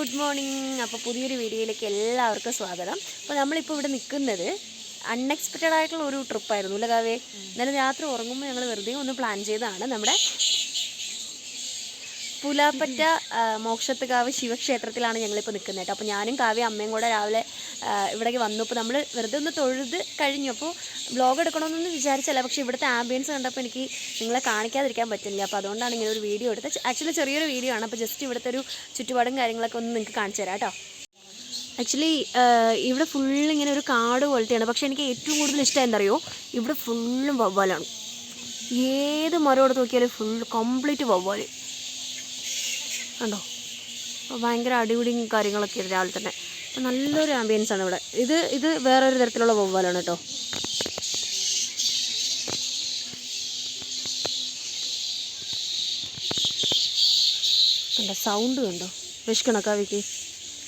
Good morning. അപ്പോൾ പുതിയൊരു വീഡിയോയിലേക്ക് എല്ലാവർക്കും സ്വാഗതം. അപ്പോൾ നമ്മളിപ്പോൾ ഇവിടെ നിൽക്കുന്നത് അൺഎക്സ്പെക്റ്റഡ് ആയിട്ടുള്ള ഒരു ട്രിപ്പായിരുന്നു അല്ലേ കാവേ ഇന്നലെ രാത്രി ഉറങ്ങുമ്പോൾ ഞങ്ങൾ വെറുതെ ഒന്ന് പ്ലാൻ ചെയ്തതാണ് നമ്മുടെ പുലാപ്പറ്റ മോക്ഷത്തുകാവ് ശിവക്ഷേത്രത്തിലാണ് ഞങ്ങളിപ്പോൾ നിൽക്കുന്നത് കേട്ടോ. അപ്പോൾ ഞാനും കാവ്യ അമ്മയും കൂടെ രാവിലെ ഇവിടേക്ക് വന്നു. അപ്പോൾ നമ്മൾ വെറുതെ ഒന്ന് തൊഴുത് കഴിഞ്ഞു. അപ്പോൾ വ്ലോഗ് എടുക്കണമെന്നൊന്നും വിചാരിച്ചല്ല. പക്ഷേ ഇവിടുത്തെ ആംബിയൻസ് കണ്ടപ്പോൾ എനിക്ക് നിങ്ങളെ കാണിക്കാതിരിക്കാൻ പറ്റുന്നില്ല അപ്പോൾ അതുകൊണ്ടാണ് ഇങ്ങനെ ഒരു വീഡിയോ എടുത്തത്. ആക്ച്വലി ചെറിയൊരു വീഡിയോ ആണ്. അപ്പോൾ ജസ്റ്റ് ഇവിടുത്തെ ഒരു ചുറ്റുപാടും കാര്യങ്ങളൊക്കെ ഒന്ന് നിങ്ങൾക്ക് കാണിച്ചു തരാം കേട്ടോ. ആക്ച്വലി ഇവിടെ ഫുള്ള് ഇങ്ങനെ ഒരു കാട് പോലത്തെയാണ്. പക്ഷേ എനിക്ക് ഏറ്റവും കൂടുതൽ ഇഷ്ടം എന്തറിയോ ഇവിടെ ഫുള്ളും വവ്വാലാണ്. ഏത് മരം എടുത്ത് നോക്കിയാലും ഫുൾ കംപ്ലീറ്റ് വവ്വാൽ കണ്ടോ? ഭയങ്കര അടിപിടിയും കാര്യങ്ങളൊക്കെ രാവിലെ തന്നെ. നല്ലൊരു ആംബിയൻസ് ആണ് ഇവിടെ. ഇത് ഇത് വേറൊരു തരത്തിലുള്ള വവ്വാലാണ് കേട്ടോ. കണ്ടോ? സൗണ്ട് കണ്ടോ? വിഷ്കണോ കാവയ്ക്ക്?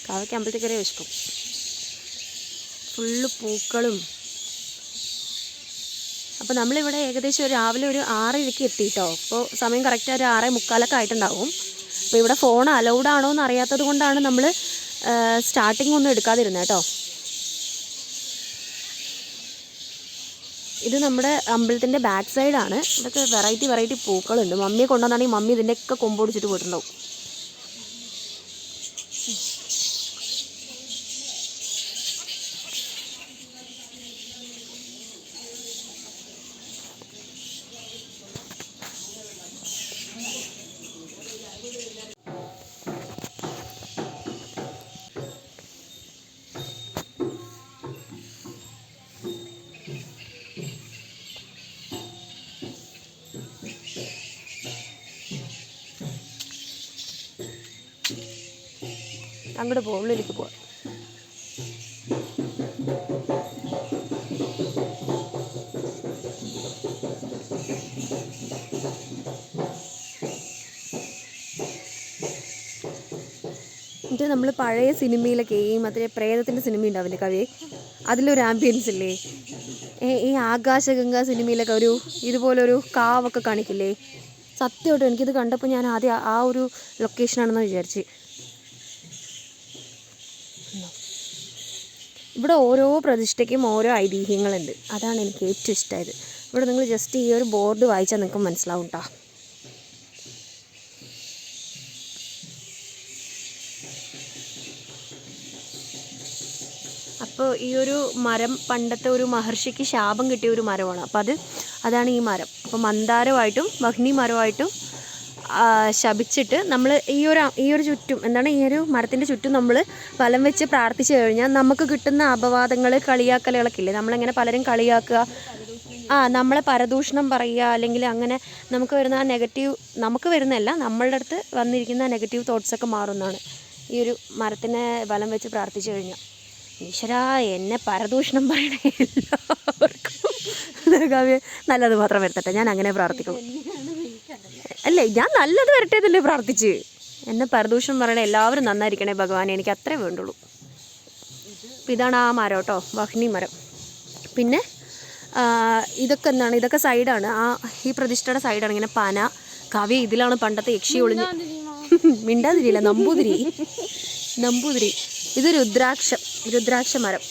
കാവയ്ക്ക് അമ്പലത്തേക്കറിയ വിഷ്കും ഫുള്ള് പൂക്കളും. അപ്പോൾ നമ്മളിവിടെ ഏകദേശം രാവിലെ ഒരു ആറരയ്ക്ക് എത്തിയിട്ടോ അപ്പോൾ സമയം കറക്റ്റ് ഒരു ആറേ മുക്കാലൊക്കെ ആയിട്ടുണ്ടാവും. അപ്പോൾ ഇവിടെ ഫോൺ അലൗഡ് ആണോ എന്ന് അറിയാത്തത് കൊണ്ടാണ് നമ്മൾ സ്റ്റാർട്ടിംഗ് ഒന്നും എടുക്കാതിരുന്നത് കേട്ടോ ഇത് നമ്മുടെ അമ്പലത്തിന്റെ ബാക്ക് സൈഡാണ് ഇതൊക്കെ വെറൈറ്റി വെറൈറ്റി പൂക്കളുണ്ട്. മമ്മിയെ കൊണ്ടുവന്നാണെങ്കിൽ മമ്മി ഇതിന്റെയൊക്കെ കൊമ്പൊടിച്ചിട്ട് പോയിട്ടുണ്ടാവും. അങ്ങോട്ട് പോകാം ഉള്ളിലേക്ക് പോവാം എന്നിട്ട് നമ്മൾ പഴയ സിനിമയിലൊക്കെ ഈ മറ്റേ പ്രേതത്തിന്റെ സിനിമ ഉണ്ടാവില്ലേ കവി? അതിലൊരു ആംബിയൻസ് ഇല്ലേ? ഈ ആകാശഗംഗ സിനിമയിലൊക്കെ ഒരു ഇതുപോലൊരു കാവൊക്കെ കാണിക്കില്ലേ? സത്യമായിട്ടും എനിക്കിത് കണ്ടപ്പോൾ ഞാൻ ആദ്യം ആ ഒരു ലൊക്കേഷനാണെന്ന് വിചാരിച്ച്. ഇവിടെ ഓരോ പ്രതിഷ്ഠയ്ക്കും ഓരോ ഐതിഹ്യങ്ങളുണ്ട്. അതാണ് എനിക്ക് ഏറ്റവും ഇഷ്ടമായത്. ഇവിടെ നിങ്ങൾ ജസ്റ്റ് ഈ ഒരു ബോർഡ് വായിച്ചാൽ നിങ്ങൾക്ക് മനസ്സിലാവും കേട്ടോ അപ്പോൾ ഈ ഒരു മരം പണ്ടത്തെ ഒരു മഹർഷിക്ക് ശാപം കിട്ടിയ ഒരു മരമാണ്. അപ്പോൾ അത് അതാണ് ഈ മരം. അപ്പോൾ മന്ദാരമായിട്ടും വഹ്നി മരമായിട്ടും ശപിച്ചിട്ട് നമ്മൾ ഈ ഒരു ഈ ഒരു ചുറ്റും എന്താണ് ഈ ഒരു മരത്തിന്റെ ചുറ്റും നമ്മൾ ഫലം വെച്ച് പ്രാർത്ഥിച്ചു കഴിഞ്ഞാൽ നമുക്ക് കിട്ടുന്ന അപവാദങ്ങൾ കളിയാക്കലുകളൊക്കെ ഇല്ലേ നമ്മളിങ്ങനെ പലരും കളിയാക്കുക ആ നമ്മളെ പരദൂഷണം പറയുക അല്ലെങ്കിൽ അങ്ങനെ നമുക്ക് വരുന്ന ആ നെഗറ്റീവ് നമുക്ക് വരുന്നതല്ല നമ്മളുടെ അടുത്ത് വന്നിരിക്കുന്ന നെഗറ്റീവ് തോട്ട്സൊക്കെ മാറുന്നതാണ്. ഈ ഒരു മരത്തിനെ ബലം വെച്ച് പ്രാർത്ഥിച്ചു കഴിഞ്ഞാൽ ഈശ്വര എന്നെ പരദൂഷണം പറയണ എല്ലാവർക്കും. നല്ലത് മാത്രം വരുത്തട്ടെ. ഞാൻ അങ്ങനെ പ്രാർത്ഥിക്കും അല്ലേ ഞാൻ നല്ലത് വരട്ടെ എന്നല്ലേ പ്രാർത്ഥിച്ച്? എന്നെ പരദൂഷണം പറയണേ എല്ലാവരും നന്നായിരിക്കണേ ഭഗവാൻ എനിക്ക് അത്രേ വേണ്ടുള്ളൂ. അപ്പം ഇതാണ് ആ മരം കേട്ടോ വഹ്നി മരം. പിന്നെ ഇതൊക്കെ എന്താണ് ഇതൊക്കെ സൈഡാണ്. ആ ഈ പ്രതിഷ്ഠയുടെ സൈഡാണ് ഇങ്ങനെ പന. കവി ഇതിലാണ് പണ്ടത്തെ യക്ഷി ഒളിഞ്ഞ് മിണ്ടാതിരിയില്ല നമ്പൂതിരി. നമ്പൂതിരി. ഇത് രുദ്രാക്ഷം രുദ്രാക്ഷ മരം.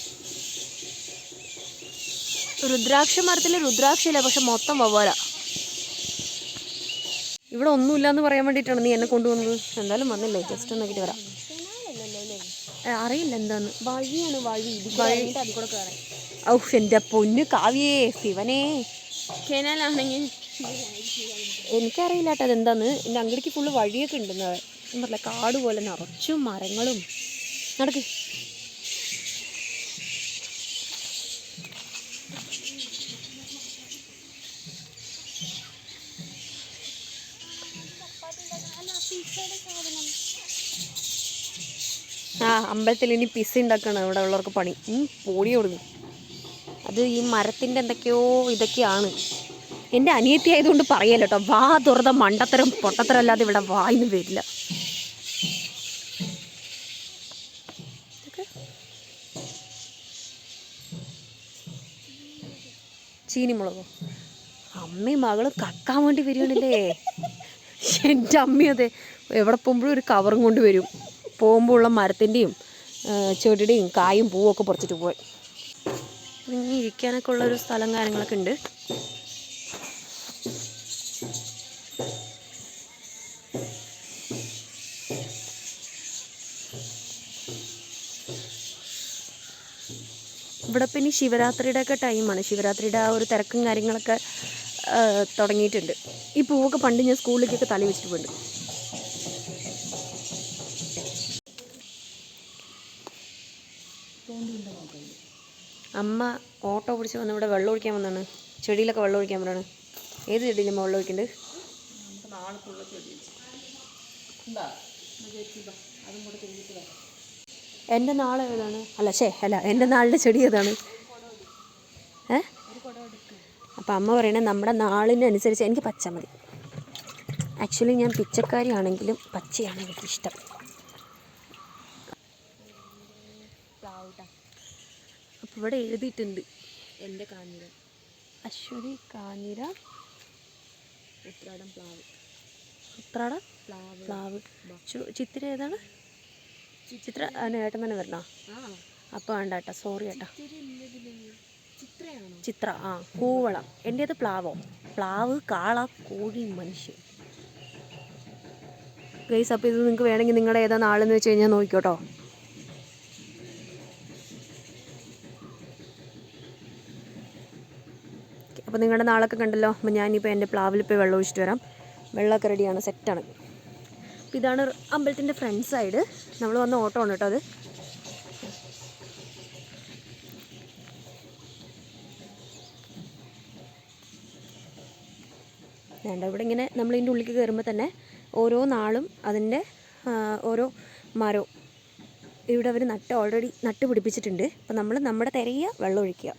രുദ്രാക്ഷ മരത്തിൽ രുദ്രാക്ഷയില്ല പക്ഷെ മൊത്തം വവ്വാല. ഇവിടെ ഒന്നുമില്ല എന്ന് പറയാൻ വേണ്ടിയിട്ടാണ് നീ എന്നെ കൊണ്ടുവന്നത്. എന്തായാലും വന്നില്ലേ? ജസ്റ്റ് ഒന്ന് നോക്കിയിട്ട് വരാം. അറിയില്ല എന്താന്ന്. വഴിയാണ് വഴി. കയറാൻ ഔ എന്റെ പൊന്നു കാവ്യേ ശിവനേ. കെനാലാണെങ്കിൽ എനിക്കറിയില്ല കേട്ടോ അതെന്താന്ന് എന്റെ അങ്കിടിക്ക് ഫുള്ള് വഴിയൊക്കെ ഉണ്ടെന്ന് പറഞ്ഞില്ല? കാട് പോലെ നിറച്ചും മരങ്ങളും. നടക്ക്. അമ്പലത്തിൽ ഇനി പിസ ഉണ്ടാക്കണം ഇവിടെ ഉള്ളവർക്ക് പണി. പൊടി കൊടുക്കും. അത് ഈ മരത്തിന്റെ എന്തൊക്കെയോ ഇതൊക്കെയാണ്. എന്റെ അനിയത്തി ആയതുകൊണ്ട് പറയല്ലോ കേട്ടോ വാ തുറന്ന മണ്ടത്തരം പൊട്ടത്തരം അല്ലാതെ ഇവിടെ വായിന്ന് വരില്ല. ചീനി ചീനിമുളകോ? അമ്മയും മകളും കക്കാൻ വേണ്ടി വരികയാണല്ലേ? എന്റെ അമ്മ അതെ എവിടെ പോകുമ്പോഴും ഒരു കവറും കൊണ്ട് വരും. പോകുമ്പോൾ ഉള്ള മരത്തിന്റെയും ചെടിയുടെയും കായും പൂവൊക്കെ പറിച്ചിട്ട് പോയി. ഇനി ഇരിക്കാനൊക്കെ ഉള്ളൊരു സ്ഥലം കാര്യങ്ങളൊക്കെ ഉണ്ട്. ഇവിടെ പിന്നെ ശിവരാത്രിയുടെ ഒക്കെ ടൈമാണ്. ശിവരാത്രിയുടെ ആ ഒരു തിരക്കും കാര്യങ്ങളൊക്കെ തുടങ്ങിയിട്ടുണ്ട്. ഈ പൂവൊക്കെ പണ്ട് ഞാൻ സ്കൂളിലേക്കൊക്കെ തല വെച്ചിട്ട് പോയിട്ടുണ്ട്. അമ്മ ഓട്ടോ പിടിച്ച് വന്ന് ഇവിടെ വെള്ളം ഒഴിക്കാൻ വന്നാണ്. ചെടിയിലൊക്കെ വെള്ളം ഒഴിക്കാൻ വന്നാണ്. ഏത് ചെടിയിലും വെള്ളം ഒഴിക്കുന്നുണ്ട് എന്റെ നാളെ ഏതാണ്? അല്ല ശേ അല്ല എന്റെ നാളിന്റെ ചെടി ഏതാണ്? ഏ? അപ്പം അമ്മ പറയണേ നമ്മുടെ നാളിനനുസരിച്ച് എനിക്ക് പച്ച മതി. ആക്ച്വലി ഞാൻ പിച്ചക്കാരിയാണെങ്കിലും പച്ചയാണ് എനിക്കിഷ്ടം. അപ്പം ഇവിടെ എഴുതിയിട്ടുണ്ട്. എന്റെ കാഞ്ഞിര. അശ്വതി കാഞ്ഞിര. ഉത്രാടം പ്ലാവ്. ഉത്രാടം? പ്ലാവ്. പ്ലാവ്. ചിത്ര ഏതാണ്? ചിത്ര ഏട്ടൻ തന്നെ വരണോ? അപ്പോൾ വേണ്ട ഏട്ടാ സോറി ഏട്ടാ ചിത്ര ആ കൂവളം. എന്റേത് പ്ലാവോ? പ്ലാവ് കാള കോഴി മനുഷ്യൻ. ഗൈസ് അപ്പോൾ ഇത് നിങ്ങൾക്ക് വേണമെങ്കിൽ നിങ്ങളുടെ ഏതാ നാളെന്ന് വെച്ച് കഴിഞ്ഞാൽ നോക്കിക്കോട്ടോ. അപ്പോൾ നിങ്ങളുടെ നാളൊക്കെ കണ്ടല്ലോ. അപ്പോൾ ഞാനിപ്പോൾ എന്റെ പ്ലാവിൽ പോയി വെള്ളം ഒഴിച്ചിട്ട് വരാം. വെള്ളമൊക്കെ റെഡിയാണ് സെറ്റാണ് അപ്പോൾ ഇതാണ് അമ്പലത്തിന്റെ ഫ്രണ്ട് സൈഡ് നമ്മൾ വന്ന ഓട്ടോ ആണ് കേട്ടോ അത്. വേണ്ട ഇവിടെ ഇങ്ങനെ നമ്മൾ ഇതിന്റെ ഉള്ളിലേക്ക് കയറുമ്പോൾ തന്നെ ഓരോ നാളും അതിന്റെ ഓരോ മരവും. ഇവിടെ അവർ നട്ട് ഓൾറെഡി നട്ട് പിടിപ്പിച്ചിട്ടുണ്ട്. അപ്പം നമ്മൾ നമ്മുടെ തിരയ വെള്ളം ഒഴിക്കുക.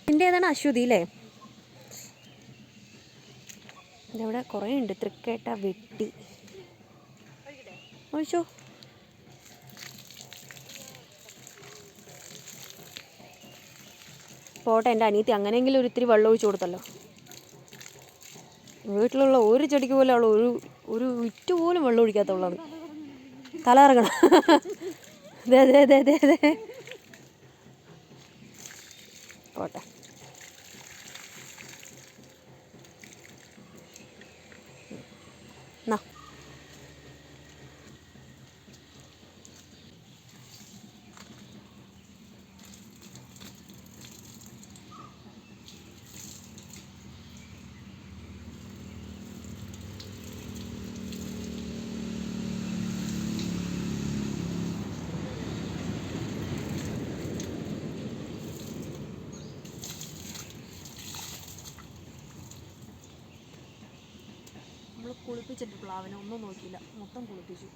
ഇതിന്റെ ഏതാണ് അശ്വതി അല്ലേ ഇതവിടെ കുറേ ഉണ്ട് തൃക്കേട്ട വെട്ടി. ഒഴിച്ചോ. പോട്ടെ എന്റെ അനിയത്തി അങ്ങനെയെങ്കിലും ഒരു ഇത്തിരി വെള്ളം ഒഴിച്ചു കൊടുത്തല്ലോ. വീട്ടിലുള്ള ഒരു ചെടിക്ക് പോലെ അവൾ ഒരു ഒരു വിറ്റ് പോലും വെള്ളം ഒഴിക്കാത്തുള്ളത് തല ഇറങ്ങണം അതെ അതെ അതെ അതെ അതെ പോട്ടെ നമ്മൾ കുളിപ്പിച്ചിട്ട് പ്ലാവിനെ ഒന്നും നോക്കിയില്ല. മൊത്തം കുളിപ്പിച്ചു.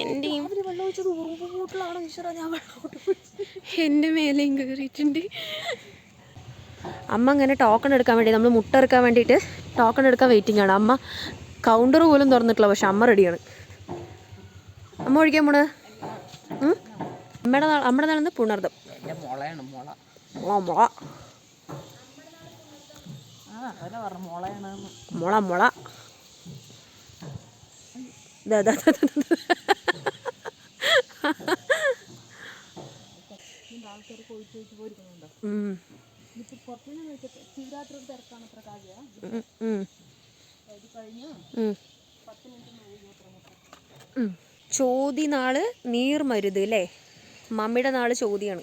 എന്റെ അവർ വെള്ളം ഒഴിച്ചത് ഉറുമ്പ് കൂട്ടിലാണോ ഈശ്വര ഞാൻ വെള്ളം എന്റെ മേലെയും കയറിയിട്ടുണ്ട് അമ്മ അങ്ങനെ ടോക്കൺ എടുക്കാൻ വേണ്ടി നമ്മൾ മുട്ട എടുക്കാൻ വേണ്ടിയിട്ട് ടോക്കൺ എടുക്കാൻ വെയിറ്റിംഗ് ആണ്. അമ്മ കൗണ്ടർ പോലും തുറന്നിട്ടില്ല പക്ഷെ അമ്മ റെഡിയാണ് അമ്മ ഒഴിക്കാൻ പോണ് ഉം? അമ്മയുടെ അമ്മയുടെ നാളെന്ന് പുണർദം. എന്റെ മുളയാണ് മുള. മുള മുള. മുള മുള. ചോതി നാൾ നീർമരുത് അല്ലേ മമ്മിയുടെ നാൾ ചോതിയാണ്.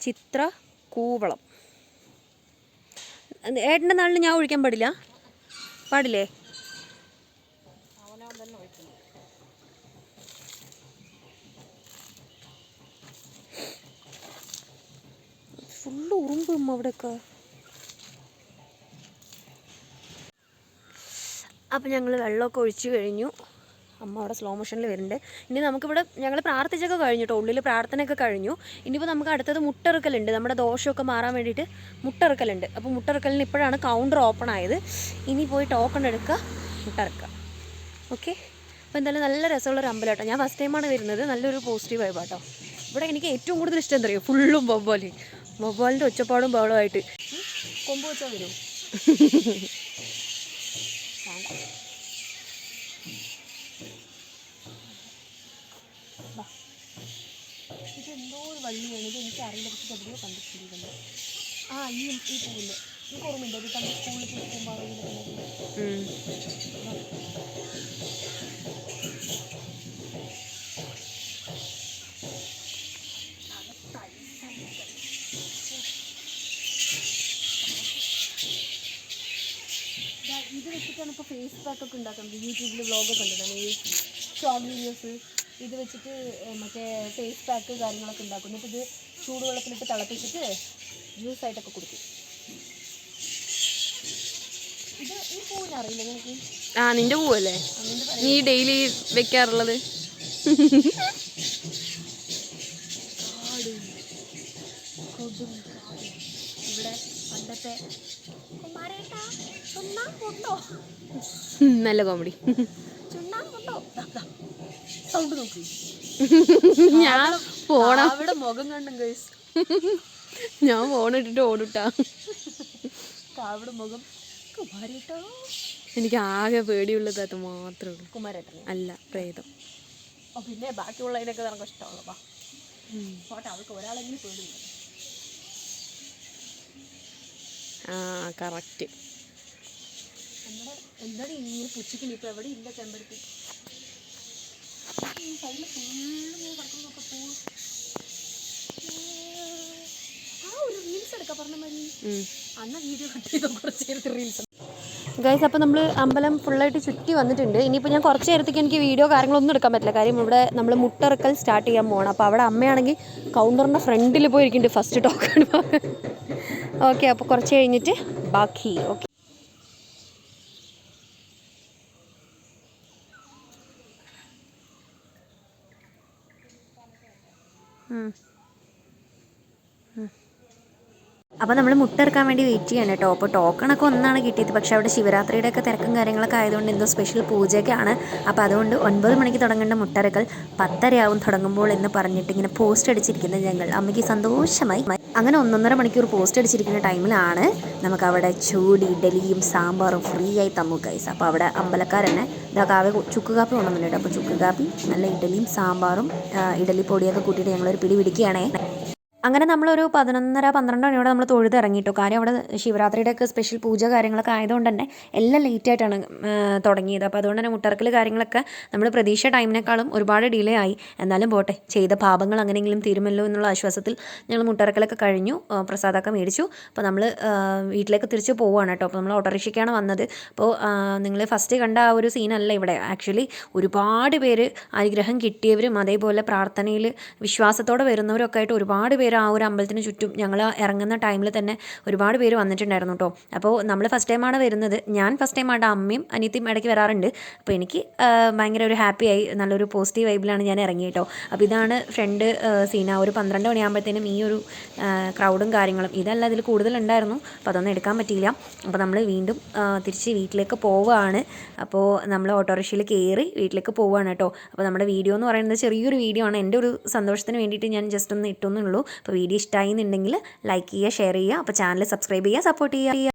ചിത്ര കൂവളം. ഏട്ടന്റെ നാളിൽ ഞാൻ ഒഴിക്കാൻ പാടില്ല? പാടില്ലേ? ഫുള്ള് ഉറുമ്പ് അവിടെയൊക്കെ. അപ്പം ഞങ്ങൾ വെള്ളമൊക്കെ ഒഴിച്ചു കഴിഞ്ഞു. അമ്മ അവിടെ സ്ലോ മോഷനിൽ വരുന്നുണ്ട്. ഇനി നമുക്കിവിടെ ഞങ്ങൾ പ്രാർത്ഥിച്ചൊക്കെ കഴിഞ്ഞു കേട്ടോ ഉള്ളിൽ പ്രാർത്ഥനയൊക്കെ കഴിഞ്ഞു. ഇനിയിപ്പോൾ നമുക്ക് അടുത്തത് മുട്ടറുക്കലുണ്ട്. നമ്മുടെ ദോഷമൊക്കെ മാറാൻ വേണ്ടിയിട്ട് മുട്ടറുക്കലുണ്ട്. അപ്പോൾ മുട്ടറുക്കലിന് ഇപ്പോഴാണ് കൗണ്ടർ ഓപ്പൺ ആയത്. ഇനി പോയി ടോക്കൺ എടുക്കുക മുട്ടറുക്കുക. ഓക്കെ അപ്പോൾ എന്തായാലും നല്ല രസമുള്ളൊരു അമ്പലം കേട്ടോ ഞാൻ ഫസ്റ്റ് ടൈമാണ് വരുന്നത്. നല്ലൊരു പോസിറ്റീവ് കേട്ടോ ഇവിടെ എനിക്ക് ഏറ്റവും കൂടുതൽ ഇഷ്ടം എന്താ പറയുക ഫുള്ളും ബൊബോലി മൊബൈലിന്റെ ഒച്ചപ്പാടും ബഹളമായിട്ട് കൊമ്പ് വെച്ചാൽ വരും. വള്ളിയാണ്. ഇത് എനിക്ക് അറിയില്ല. പക്ഷെ എവിടെയോ കണ്ടിട്ടുണ്ട് ആ ഈ ഈ പൂവിന്റെ. എനിക്ക് ഓർമ്മയുണ്ട് ഇത് പണ്ട് സ്കൂളിൽ പോകുമ്പോൾ ഇത് വെച്ചിട്ടാണ് ഇപ്പോൾ ഫേസ് പാക്ക് ഒക്കെ ഉണ്ടാക്കുന്നത്. യൂട്യൂബിൽ വ്ളോഗൊക്കെ ഉണ്ടാക്കുന്നത് ഈ ഷോർട്ട് വീഡിയോസ് ഇത് വെച്ചിട്ട് മറ്റേ ഫേസ് പാക്ക് കാര്യങ്ങളൊക്കെ ഉണ്ടാക്കും എന്നിട്ട് ഇത് ചൂടുവെള്ളത്തിലിട്ട് തിളപ്പിച്ചിട്ട് ജ്യൂസ് ആയിട്ടൊക്കെ കുടിക്കും. ഇത് ഈ പൂവിന് അറിയില്ല നിങ്ങൾക്ക് ആ നിന്റെ പൂവല്ലേ? നീ ഡെയിലി വെക്കാറുള്ളത്? ഇവിടെ പണ്ടത്തെ നല്ല കോമഡി സൗണ്ട് നോക്കി. ഞാൻ പോണം. അവിടെ മുഖം കണ്ടും ഗൈസ് ഞാൻ ഫോൺ ഇട്ടിട്ട് ഓടിട്ടാ. അവിടെ മുഖം കുമാരേട്ടോ. എനിക്ക് ആകെ പേടിയുള്ളത് അത് മാത്രമേ ഉള്ളൂ. കുമാരേട്ടനെ. അല്ല പ്രേതം. പിന്നെ ബാക്കിയുള്ളതിനൊക്കെ നമുക്ക് ഇഷ്ടമുള്ളപ്പാ പോട്ടെ അവൾക്ക് ഒരാളെങ്കിലും പേടിയില്ല. ആ കറക്റ്റ് നമ്മുടെ എന്താണ് ഈ പുച്ചിക്കിനി ഇപ്പൊ എവിടെ ഇല്ല ചെമ്പരത്തി? സൈഡിൽ ഫുള്ളും കിടക്കുന്നൊക്കെ പൂ ആ ഒരു വീഡിയോ ഗൈസ് അപ്പോൾ നമ്മൾ അമ്പലം ഫുള്ളായിട്ട് ചുറ്റി വന്നിട്ടുണ്ട്. ഇനിയിപ്പോൾ ഞാൻ കുറച്ച് നേരത്തേക്ക് എനിക്ക് വീഡിയോ കാര്യങ്ങളൊന്നും എടുക്കാൻ പറ്റില്ല. കാര്യം ഇവിടെ നമ്മൾ മുട്ടറക്കൽ സ്റ്റാർട്ട് ചെയ്യാൻ പോകണം അപ്പോൾ അവിടെ അമ്മയാണെങ്കിൽ കൗണ്ടറിന്റെ ഫ്രണ്ടിൽ പോയിരിക്കുന്നുണ്ട്. ഫസ്റ്റ് ടോക്കൺ ഓക്കെ അപ്പോൾ കുറച്ച് കഴിഞ്ഞിട്ട് ബാക്കി. ഓക്കെ 嗯。嗯。അപ്പോൾ നമ്മൾ മുട്ടിറക്കാൻ വേണ്ടി വെയിറ്റ് ചെയ്യണം കേട്ടോ അപ്പോൾ ടോക്കണൊക്കെ ഒന്നാണ് കിട്ടിയത്. പക്ഷേ അവിടെ ശിവരാത്രിയുടെ ഒക്കെ തിരക്കും കാര്യങ്ങളൊക്കെ ആയതുകൊണ്ട് എന്തോ സ്പെഷ്യൽ പൂജയൊക്കെ ആണ് അപ്പോൾ അതുകൊണ്ട് ഒൻപത് മണിക്ക് തുടങ്ങേണ്ട മുട്ടറക്കൽ പത്തരയാവും തുടങ്ങുമ്പോൾ എന്ന് പറഞ്ഞിട്ട് ഇങ്ങനെ പോസ്റ്റ് അടിച്ചിരിക്കുന്നത് ഞങ്ങൾ. അമ്മയ്ക്ക് സന്തോഷമായി. അങ്ങനെ ഒന്നൊന്നര മണിക്കൂർ പോസ്റ്റ് അടിച്ചിരിക്കുന്ന ടൈമിലാണ് നമുക്ക് അവിടെ ചൂടി ഇഡലിയും സാമ്പാറും ഫ്രീ ആയി തമ്മു കൈസ് അപ്പോൾ അവിടെ അമ്പലക്കാരനെ ഇതാ കാവ്യ ചുക്ക് കാപ്പി കൊണ്ടുവന്നിട്ടുണ്ട് അപ്പോൾ ചുക്ക് കാപ്പി നല്ല ഇഡലിയും സാമ്പാറും ഇഡലി പൊടിയൊക്കെ കൂട്ടിയിട്ട് ഞങ്ങളൊരു പിടി പിടിക്കുകയാണേ. അങ്ങനെ നമ്മളൊരു പതിനൊന്നര പന്ത്രണ്ട് മണിയോടെ നമ്മൾ തൊഴുത് ഇറങ്ങിയിട്ടു കാര്യം അവിടെ ശിവരാത്രിയുടെ ഒക്കെ സ്പെഷ്യൽ പൂജ കാര്യങ്ങളൊക്കെ ആയതുകൊണ്ട് തന്നെ എല്ലാം ലേറ്റ് ആയിട്ടാണ് തുടങ്ങിയത്. അപ്പോൾ അതുകൊണ്ട് തന്നെ മുട്ടറക്കൽ കാര്യങ്ങളൊക്കെ നമ്മൾ പ്രതീക്ഷ ടൈമിനേക്കാളും ഒരുപാട് ഡിലേ ആയി. എന്നാലും പോട്ടെ ചെയ്ത പാപങ്ങൾ അങ്ങനെയെങ്കിലും തീരുമല്ലോ എന്നുള്ള ആശ്വാസത്തിൽ ഞങ്ങൾ മുട്ടറക്കലൊക്കെ കഴിഞ്ഞു. പ്രസാദമൊക്കെ മേടിച്ചു. അപ്പോൾ നമ്മൾ വീട്ടിലേക്ക് തിരിച്ച് പോവുകയാണ് കേട്ടോ. അപ്പോൾ നമ്മൾ ഓട്ടോറിക്ഷയ്ക്കാണ് വന്നത്. അപ്പോൾ നിങ്ങൾ ഫസ്റ്റ് കണ്ട ആ ഒരു സീനല്ല ഇവിടെ. ആക്ച്വലി ഒരുപാട് പേര് അനുഗ്രഹം കിട്ടിയവരും അതേപോലെ പ്രാർത്ഥനയിൽ വിശ്വാസത്തോടെ വരുന്നവരൊക്കെ ആയിട്ട് ഒരുപാട് പേര് ആ ഒരു അമ്പലത്തിന് ചുറ്റും ഞങ്ങൾ ഇറങ്ങുന്ന ടൈമിൽ തന്നെ ഒരുപാട് പേര് വന്നിട്ടുണ്ടായിരുന്നു കേട്ടോ. അപ്പോൾ നമ്മൾ ഫസ്റ്റ് ടൈമാണ് വരുന്നത്. ഞാൻ ഫസ്റ്റ് ടൈമാണ് അമ്മയും അനിയത്തിയും ഇടയ്ക്ക് വരാറുണ്ട്. അപ്പോൾ എനിക്ക് ഭയങ്കര ഒരു ഹാപ്പി ആയി നല്ലൊരു പോസിറ്റീവ് വൈബിലാണ് ഞാൻ ഇറങ്ങി കേട്ടോ. അപ്പോൾ ഇതാണ് ഫ്രണ്ട് സീന. ഒരു പന്ത്രണ്ട് മണിയാകുമ്പോഴത്തേനും ഈ ഒരു ക്രൗഡും കാര്യങ്ങളും ഇതല്ല ഇതിൽ കൂടുതലുണ്ടായിരുന്നു അപ്പോൾ അതൊന്നും എടുക്കാൻ പറ്റിയില്ല. അപ്പോൾ നമ്മൾ വീണ്ടും തിരിച്ച് വീട്ടിലേക്ക് പോവുകയാണ്. അപ്പോൾ നമ്മൾ ഓട്ടോറിക്ഷയിൽ കയറി വീട്ടിലേക്ക് പോവുകയാണ് കേട്ടോ. അപ്പോൾ നമ്മുടെ വീഡിയോ എന്ന് പറയുന്നത് ചെറിയൊരു വീഡിയോ ആണ്. എന്റെ ഒരു സന്തോഷത്തിന് വേണ്ടിയിട്ട് ഞാൻ ജസ്റ്റ് ഒന്ന് ഇട്ടുന്നുള്ളൂ. അപ്പോൾ വീഡിയോ ഇഷ്ടമായി എന്നുണ്ടെങ്കിൽ ലൈക്ക് ചെയ്യുക ഷെയർ ചെയ്യുക. അപ്പോൾ ചാനൽ സബ്സ്ക്രൈബ് ചെയ്യുക സപ്പോർട്ട് ചെയ്യുക.